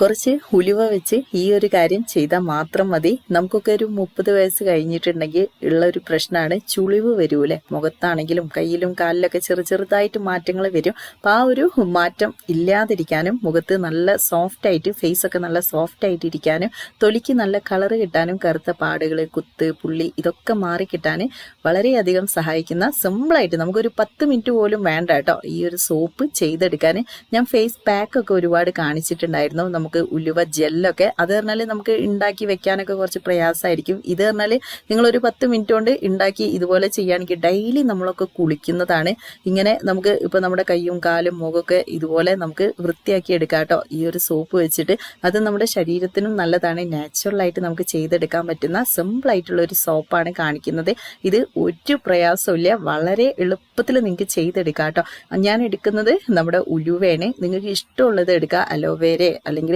കുറച്ച് ഉലുവ വെച്ച് ഈ ഒരു കാര്യം ചെയ്താൽ മാത്രം മതി. നമുക്കൊക്കെ ഒരു മുപ്പത് വയസ്സ് കഴിഞ്ഞിട്ടുണ്ടെങ്കിൽ ഉള്ള ഒരു പ്രശ്നമാണ് ചുളിവ് വരൂലേ മുഖത്താണെങ്കിലും കയ്യിലും കാലിലൊക്കെ ചെറു ചെറുതായിട്ട് മാറ്റങ്ങൾ വരും. അപ്പം ആ ഒരു മാറ്റം ഇല്ലാതിരിക്കാനും മുഖത്ത് നല്ല സോഫ്റ്റ് ആയിട്ട് ഫേസ് ഒക്കെ നല്ല സോഫ്റ്റ് ആയിട്ട് ഇരിക്കാനും തൊലിക്ക് നല്ല കളർ കിട്ടാനും കറുത്ത പാടുകൾ കുത്ത് പുള്ളി ഇതൊക്കെ മാറി കിട്ടാൻ വളരെയധികം സഹായിക്കുന്ന സിമ്പിളായിട്ട് നമുക്കൊരു പത്ത് മിനിറ്റ് പോലും വേണ്ട കേട്ടോ ഈ ഒരു സോപ്പ് ചെയ്തെടുക്കാൻ. ഞാൻ ഫേസ് പാക്ക് ഒക്കെ ഒരുപാട് കാണിച്ചിട്ടുണ്ടായിരുന്നു. നമുക്ക് ഉലുവ ജെല്ലൊക്കെ. അത് പറഞ്ഞാൽ നമുക്ക് ഉണ്ടാക്കി വെക്കാനൊക്കെ കുറച്ച് പ്രയാസമായിരിക്കും ഇത് പറഞ്ഞാൽ നിങ്ങളൊരു പത്ത് മിനിറ്റ് കൊണ്ട് ഉണ്ടാക്കി ഇതുപോലെ ചെയ്യുകയാണെങ്കിൽ ഡെയിലി നമ്മളൊക്കെ കുളിക്കുന്നതാണ്. ഇങ്ങനെ നമുക്ക് ഇപ്പോൾ നമ്മുടെ കൈയും കാലും മുഖമൊക്കെ ഇതുപോലെ നമുക്ക് വൃത്തിയാക്കി എടുക്കാം കേട്ടോ. ഈ ഒരു സോപ്പ് വെച്ചിട്ട് അത് നമ്മുടെ ശരീരത്തിനും നല്ലതാണ്. നാച്ചുറലായിട്ട് നമുക്ക് ചെയ്തെടുക്കാൻ പറ്റുന്ന സിമ്പിൾ ആയിട്ടുള്ള ഒരു സോപ്പാണ് കാണിക്കുന്നത്. ഇത് ഒരു പ്രയാസമില്ല വളരെ എളുപ്പത്തിൽ നിങ്ങൾക്ക് ചെയ്തെടുക്കാം കേട്ടോ. ഞാൻ എടുക്കുന്നത് നമ്മുടെ ഉലുവയാണ് നിങ്ങൾക്ക് ഇഷ്ടമുള്ളത് എടുക്കുക അലോവേര അല്ലെങ്കിൽ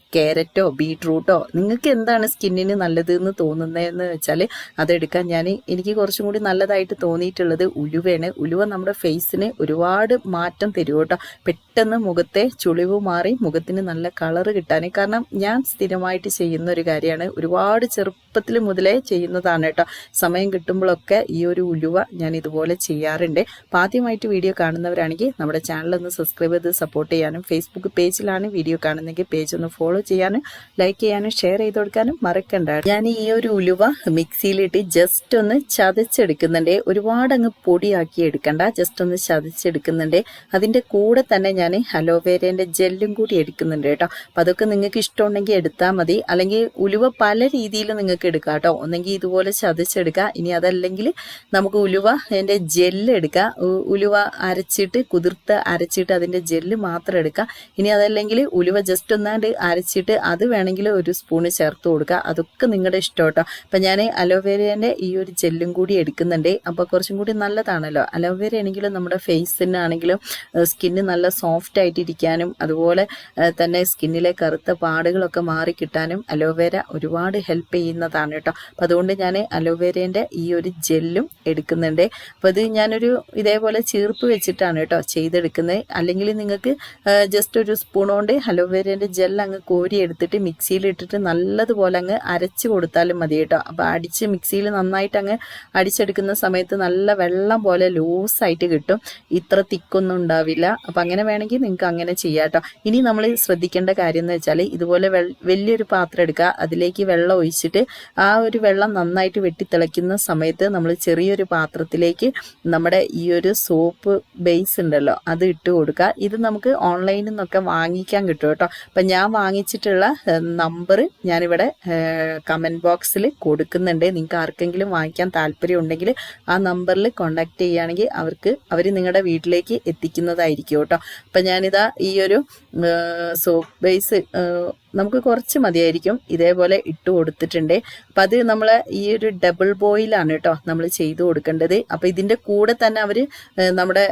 ക്യാരറ്റോ ബീട്രൂട്ടോ നിങ്ങൾക്ക് എന്താണ് സ്കിന്നിന് നല്ലത് എന്ന് തോന്നുന്നതെന്ന് വെച്ചാൽ അതെടുക്കാൻ ഞാൻ എനിക്ക് കുറച്ചും കൂടി നല്ലതായിട്ട് തോന്നിയിട്ടുള്ളത് ഉലുവയാണ്. ഉലുവ നമ്മുടെ ഫേസിന് ഒരുപാട് മാറ്റം തരും കേട്ടോ. പെട്ടെന്ന് മുഖത്തെ ചുളിവ് മാറി മുഖത്തിന് നല്ല കളർ കിട്ടാൻ കാരണം ഞാൻ സ്ഥിരമായിട്ട് ചെയ്യുന്ന ഒരു കാര്യമാണ്. ഒരുപാട് ചെറുപ്പത്തിൽ മുതലേ ചെയ്യുന്നതാണ് കേട്ടോ. സമയം കിട്ടുമ്പോഴൊക്കെ ഈ ഒരു ഉലുവ ഞാൻ ഇതുപോലെ ചെയ്യാറുണ്ട്. അപ്പം ആദ്യമായിട്ട് വീഡിയോ കാണുന്നവരാണെങ്കിൽ നമ്മുടെ ചാനൽ ഒന്ന് സബ്സ്ക്രൈബ് ചെയ്ത് സപ്പോർട്ട് ചെയ്യാനും ഫേസ്ബുക്ക് പേജിലാണ് വീഡിയോ കാണുന്നെങ്കിൽ പേജ് ഒന്ന് ഫോളോ ചെയ്യാനും ലൈക്ക് ചെയ്യാനും ഷെയർ ചെയ്ത് കൊടുക്കാനും മറക്കണ്ട ഞാൻ ഈ ഒരു ഉലുവ മിക്സിയിലിട്ട് ജസ്റ്റ് ഒന്ന് ചതച്ചെടുക്കുന്നുണ്ട്. ഒരുപാട് അങ്ങ് പൊടിയാക്കി എടുക്കണ്ട. ജസ്റ്റ് ഒന്ന് ചതച്ചെടുക്കുന്നുണ്ട്. അതിന്റെ കൂടെ തന്നെ ഞാൻ അലോവേരേന്റെ ജെല്ലും കൂടി എടുക്കുന്നുണ്ട് കേട്ടോ. അപ്പോൾ അതൊക്കെ നിങ്ങൾക്ക് ഇഷ്ടമുണ്ടെങ്കിൽ എടുത്താൽ മതി. അല്ലെങ്കിൽ ഉലുവ പല രീതിയിൽ നിങ്ങൾക്ക് എടുക്കാം കേട്ടോ. ഒന്നെങ്കിൽ ഇതുപോലെ ചതച്ചെടുക്കുക ഇനി അതല്ലെങ്കിൽ നമുക്ക് ഉലുവ അതിന്റെ ജെല്ല് എടുക്കുക ഉലുവ അരച്ചിട്ട് കുതിർത്ത് അരച്ചിട്ട് അതിന്റെ ജെല്ല് മാത്രം എടുക്കുക ഇനി അതല്ലെങ്കിൽ ഉലുവ ജസ്റ്റ് ഒന്നാണ്ട് അരച്ചിട്ട് അത് വേണമെങ്കിൽ ഒരു സ്പൂണ് ചേർത്ത് കൊടുക്കുക. അതൊക്കെ നിങ്ങളുടെ ഇഷ്ടം കേട്ടോ. അപ്പം ഞാൻ അലോവേരേന്റെ ഈ ഒരു ജെല്ലും കൂടി എടുക്കുന്നുണ്ട്. അപ്പോൾ കുറച്ചും കൂടി നല്ലതാണല്ലോ. അലോവേര ആണെങ്കിലും നമ്മുടെ ഫേസിനാണെങ്കിലും സ്കിന്ന് നല്ല സോഫ്റ്റ് ആയിട്ടിരിക്കാനും അതുപോലെ തന്നെ സ്കിന്നിലെ കറുത്ത പാടുകളൊക്കെ മാറി കിട്ടാനും അലോവേര ഒരുപാട് ഹെൽപ്പ് ചെയ്യുന്നതാണ് കേട്ടോ. അപ്പം അതുകൊണ്ട് ഞാൻ അലോവേരേന്റെ ഈ ഒരു ജെല്ലും എടുക്കുന്നുണ്ട്. അപ്പോൾ ഇത് ഞാനൊരു ഇതേപോലെ ചീർപ്പ് വെച്ചിട്ടാണ് കേട്ടോ ചെയ്തെടുക്കുന്നത്. അല്ലെങ്കിൽ നിങ്ങൾക്ക് ജസ്റ്റ് ഒരു സ്പൂൺ കൊണ്ട് അലോവേരേന്റെ ജെൽ അങ്ങ് കോരി എടുത്തിട്ട് മിക്സിയിൽ ഇട്ടിട്ട് നല്ലതുപോലെ അങ്ങ് അരച്ച് കൊടുത്താലും മതി കേട്ടോ. അപ്പോൾ അടിച്ച് മിക്സിയിൽ നന്നായിട്ട് അങ്ങ് അടിച്ചെടുക്കുന്ന സമയത്ത് നല്ല വെള്ളം പോലെ ലൂസായിട്ട് കിട്ടും. ഇത്ര തിക്കൊന്നും ഉണ്ടാവില്ല. അപ്പം അങ്ങനെ വേണമെങ്കിൽ നിങ്ങൾക്ക് അങ്ങനെ ചെയ്യാം കേട്ടോ. ഇനി നമ്മൾ ശ്രദ്ധിക്കേണ്ട കാര്യം എന്ന് വെച്ചാൽ ഇതുപോലെ വലിയൊരു പാത്രം എടുക്കുക. അതിലേക്ക് വെള്ളം ഒഴിച്ചിട്ട് ആ ഒരു വെള്ളം നന്നായിട്ട് വെട്ടിത്തിളയ്ക്കുന്ന സമയത്ത് നമ്മൾ ചെറിയൊരു പാത്രത്തിലേക്ക് നമ്മുടെ ഈ ഒരു സോപ്പ് ബേസ് ഉണ്ടല്ലോ അത് ഇട്ട് കൊടുക്കുക. ഇത് നമുക്ക് ഓൺലൈനിൽ നിന്നൊക്കെ വാങ്ങിക്കാൻ കിട്ടും കേട്ടോ. അപ്പം ഞാൻ വാങ്ങിച്ചിട്ടുള്ള നമ്പർ ഞാനിവിടെ കമന്റ് ബോക്സിൽ കൊടുക്കുന്നുണ്ട്. നിങ്ങൾക്ക് ആർക്കെങ്കിലും വാങ്ങിക്കാൻ താല്പര്യം ഉണ്ടെങ്കിൽ ആ നമ്പറിൽ കോണ്ടാക്ട് ചെയ്യുകയാണെങ്കിൽ അവർക്ക് അവർ നിങ്ങളുടെ വീട്ടിലേക്ക് എത്തിക്കുന്നതായിരിക്കും കേട്ടോ. അപ്പം ഞാനിതാ ഈ ഒരു സോപ്പ് ബേസ് നമുക്ക് കുറച്ച് മതിയായിരിക്കും. ഇതേപോലെ ഇട്ട് കൊടുത്തിട്ടുണ്ട്. അപ്പം അത് നമ്മൾ ഈ ഒരു ഡബിൾ ബോയിലാണ് കേട്ടോ നമ്മൾ ചെയ്തു കൊടുക്കേണ്ടത്. അപ്പം ഇതിന്റെ കൂടെ തന്നെ അവർ നമ്മുടെ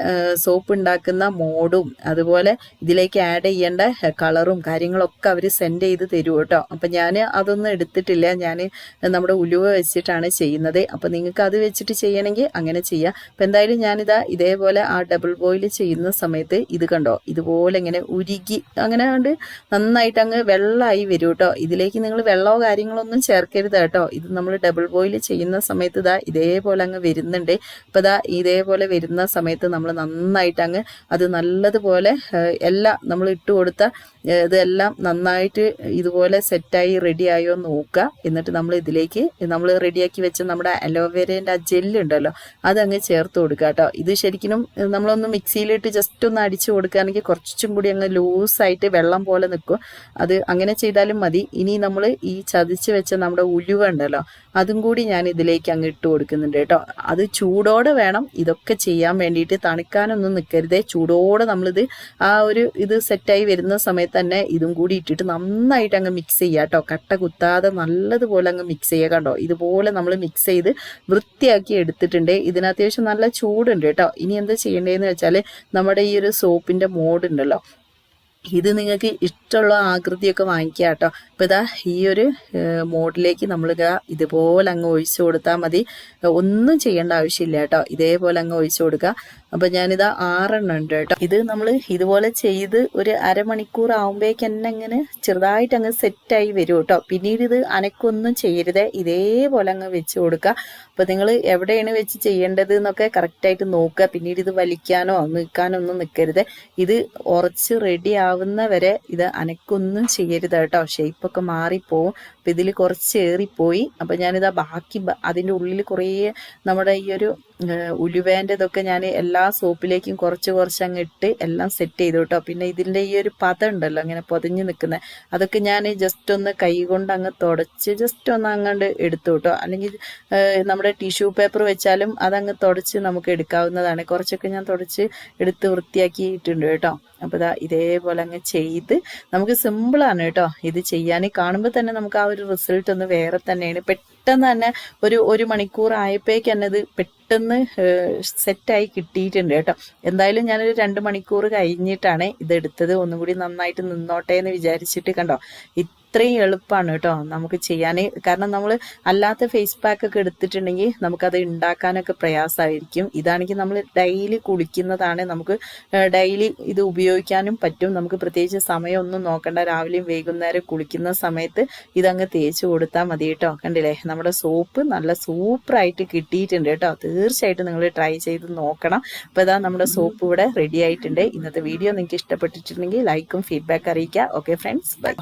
സോപ്പ് ഉണ്ടാക്കുന്ന മോഡും അതുപോലെ ഇതിലേക്ക് ആഡ് ചെയ്യേണ്ട കളറും കാര്യങ്ങളൊക്കെ അവർ സെൻഡ് ചെയ്ത് തരും കേട്ടോ അപ്പം ഞാൻ അതൊന്നും എടുത്തിട്ടില്ല. ഞാൻ നമ്മുടെ ഉലുവ വെച്ചിട്ടാണ് ചെയ്യുന്നത്. അപ്പം നിങ്ങൾക്ക് അത് വെച്ചിട്ട് ചെയ്യണമെങ്കിൽ അങ്ങനെ ചെയ്യാം. അപ്പം എന്തായാലും ഞാനിതാ ഇതേപോലെ ആ ഡബിൾ ബോയിൽ ചെയ്യുന്ന സമയത്ത് ഇത് കണ്ടോ? ഇതുപോലെ ഇങ്ങനെ ഉരുകി അങ്ങനെ കണ്ട് നന്നായിട്ട് അങ്ങ് വെള്ളമായി വരും കേട്ടോ ഇതിലേക്ക് നിങ്ങൾ വെള്ളമോ കാര്യങ്ങളോ ഒന്നും ചേർക്കരുത് കേട്ടോ. ഇത് നമ്മൾ ഡബിൾ ബോയിൽ ചെയ്യുന്ന സമയത്ത് ഇതാ ഇതേപോലെ അങ്ങ് വരുന്നുണ്ട്. അപ്പോൾ ഇതാ ഇതേപോലെ വരുന്ന സമയത്ത് നമ്മൾ നന്നായിട്ട് അങ്ങ് അത് നല്ലതുപോലെ എല്ലാം നമ്മൾ ഇട്ട് കൊടുത്ത ഇതെല്ലാം നന്നായിട്ട് ഇതുപോലെ സെറ്റായി റെഡി ആയോ നോക്കുക. എന്നിട്ട് നമ്മൾ ഇതിലേക്ക് നമ്മൾ റെഡിയാക്കി വെച്ച നമ്മുടെ അലോവേരേന്റെ ആ ജെല്ല് ഉണ്ടല്ലോ അതങ്ങ് ചേർത്ത് കൊടുക്കുക കേട്ടോ. ഇത് ശരിക്കും നമ്മളൊന്ന് മിക്സിയിലിട്ട് ജസ്റ്റ് ഒന്ന് അടിച്ചു കൊടുക്കുകയാണെങ്കിൽ കുറച്ചും കൂടി അങ്ങ് ലൂസായിട്ട് വെള്ളം പോലെ നിൽക്കും. അത് അങ്ങനെ ചെയ്താലും മതി. ഇനി നമ്മൾ ഈ ചതിച്ച് വെച്ച നമ്മുടെ ഉലുവ ഉണ്ടല്ലോ അതും കൂടി ഞാൻ ഇതിലേക്ക് അങ്ങ് ഇട്ട് കൊടുക്കുന്നുണ്ട് കേട്ടോ. അത് ചൂടോടെ വേണം ഇതൊക്കെ ചെയ്യാൻ വേണ്ടിയിട്ട്. തണുക്കാനൊന്നും നിൽക്കരുതേ ചൂടോടെ നമ്മളിത് ആ ഒരു ഇത് സെറ്റായി വരുന്ന സമയത്ത് തന്നെ ഇതും കൂടി ഇട്ടിട്ട് നന്നായിട്ട് അങ്ങ് മിക്സ് ചെയ്യുക കേട്ടോ. കട്ട കുത്താതെ നല്ലതുപോലെ അങ്ങ് മിക്സ് ചെയ്യുക കണ്ടോ? ഇതുപോലെ നമ്മൾ മിക്സ് ചെയ്ത് വൃത്തിയാക്കി എടുത്തിട്ടുണ്ട്. ഇതിന് അത്യാവശ്യം നല്ല ചൂടുണ്ട് കേട്ടോ. ഇനി എന്താ ചെയ്യേണ്ടതെന്ന് വെച്ചാൽ നമ്മുടെ ഈ ഒരു സോപ്പിന്റെ മോഡ് ഉണ്ടല്ലോ ഇത് നിങ്ങൾക്ക് ഇഷ്ടമുള്ള ആകൃതിയൊക്കെ വാങ്ങിക്കുക കേട്ടോ. അപ്പോൾ ഇതാ ഈ ഒരു മോഡിലേക്ക് നമ്മൾ ഇതാ ഇതുപോലെ അങ്ങ് ഒഴിച്ചു കൊടുത്താൽ മതി. ഒന്നും ചെയ്യേണ്ട ആവശ്യമില്ല കേട്ടോ. ഇതേപോലെ അങ്ങ് ഒഴിച്ചു കൊടുക്കുക. അപ്പോൾ ഞാനിതാ ആറെണ്ണം ഉണ്ട് കേട്ടോ. ഇത് നമ്മൾ ഇതുപോലെ ചെയ്ത് ഒരു അരമണിക്കൂർ ആവുമ്പോഴേക്ക് തന്നെ അങ്ങനെ ചെറുതായിട്ട് അങ്ങ് സെറ്റായി വരും കേട്ടോ. പിന്നീട് ഇത് അനക്കൊന്നും ചെയ്യരുത്. ഇതേപോലെ അങ്ങ് വെച്ച് കൊടുക്കുക. അപ്പം നിങ്ങൾ എവിടെയാണ് വെച്ച് ചെയ്യേണ്ടത് എന്നൊക്കെ കറക്റ്റായിട്ട് നോക്കുക. പിന്നീട് ഇത് വലിക്കാനോ നിൽക്കാനോ ഒന്നും നിൽക്കരുത്. ഇത് ഉറച്ച് റെഡി വരെ ഇത് അനക്കൊന്നും ചെയ്യരുത് കേട്ടോ. ഷേപ്പൊക്കെ മാറിപ്പോവും. അപ്പം ഇതിൽ കുറച്ച് ഏറിപ്പോയി അപ്പം ഞാനിതാ ബാക്കി അതിന്റെ ഉള്ളിൽ കുറേ നമ്മുടെ ഈ ഒരു ഉലുവേന്റെ ഇതൊക്കെ ഞാൻ എല്ലാ സോപ്പിലേക്കും കുറച്ച് കുറച്ച് അങ്ങ് ഇട്ട് എല്ലാം സെറ്റ് ചെയ്തു കേട്ടോ പിന്നെ ഇതിന്റെ ഈ ഒരു പത ഉണ്ടല്ലോ അങ്ങനെ പൊതിഞ്ഞ് നിൽക്കുന്ന അതൊക്കെ ഞാൻ ജസ്റ്റ് ഒന്ന് കൈ കൊണ്ട് അങ്ങ് തുടച്ച് ജസ്റ്റ് ഒന്ന് അങ്ങോട്ട് എടുത്തു കേട്ടോ അല്ലെങ്കിൽ നമ്മുടെ ടിഷ്യൂ പേപ്പർ വെച്ചാലും അതങ്ങ് തുടച്ച് നമുക്ക് എടുക്കാവുന്നതാണ്. കുറച്ചൊക്കെ ഞാൻ തുടച്ച് എടുത്ത് വൃത്തിയാക്കിയിട്ടുണ്ട് കേട്ടോ. അപ്പോൾ ഇതാ ഇതേപോലെ അങ്ങ് ചെയ്ത് നമുക്ക് സിമ്പിളാണ് കേട്ടോ. ഇത് ചെയ്യാൻ കാണുമ്പോൾ തന്നെ നമുക്ക് ആ ഒരു റിസൾട്ട് ഒന്ന് വേറെ തന്നെയാണ്. പെട്ടെന്ന് തന്നെ ഒരു ഒരു മണിക്കൂർ ആയപ്പോഴേക്ക് തന്നെ ഇത് പെട്ടെന്ന് സെറ്റായി കിട്ടിയിട്ടുണ്ട് കേട്ടോ. എന്തായാലും ഞാനൊരു രണ്ട് മണിക്കൂർ കഴിഞ്ഞിട്ടാണ് ഇത് എടുത്തത് ഒന്നും കൂടി നന്നായിട്ട് നിന്നോട്ടെ എന്ന് വിചാരിച്ചിട്ട് കണ്ടോ. ഇത്രയും എളുപ്പമാണ് കേട്ടോ നമുക്ക് ചെയ്യാൻ കാരണം നമ്മൾ അല്ലാത്ത ഫേസ് പാക്ക് ഒക്കെ എടുത്തിട്ടുണ്ടെങ്കിൽ നമുക്കത് ഉണ്ടാക്കാനൊക്കെ പ്രയാസമായിരിക്കും ഇതാണെങ്കിൽ നമ്മൾ ഡെയിലി കുളിക്കുന്നതാണ് നമുക്ക് ഡെയിലി ഇത് ഉപയോഗിക്കാനും പറ്റും. നമുക്ക് പ്രത്യേകിച്ച് സമയമൊന്നും നോക്കണ്ട. രാവിലെയും വൈകുന്നേരം കുളിക്കുന്ന സമയത്ത് ഇതങ്ങ് തേച്ച് കൊടുത്താൽ മതി കേട്ടോ. കണ്ടില്ലേ? നമ്മുടെ സോപ്പ് നല്ല സൂപ്പറായിട്ട് കിട്ടിയിട്ടുണ്ട് കേട്ടോ. തീർച്ചയായിട്ടും നിങ്ങൾ ട്രൈ ചെയ്ത് നോക്കണം. അപ്പോൾ ഇതാ നമ്മുടെ സോപ്പ് ഇവിടെ റെഡി ആയിട്ടുണ്ട്. ഇന്നത്തെ വീഡിയോ നിങ്ങൾക്ക് ഇഷ്ടപ്പെട്ടിട്ടുണ്ടെങ്കിൽ ലൈക്കും ഫീഡ്ബാക്ക് അറിയിക്കുക. Okay friends bye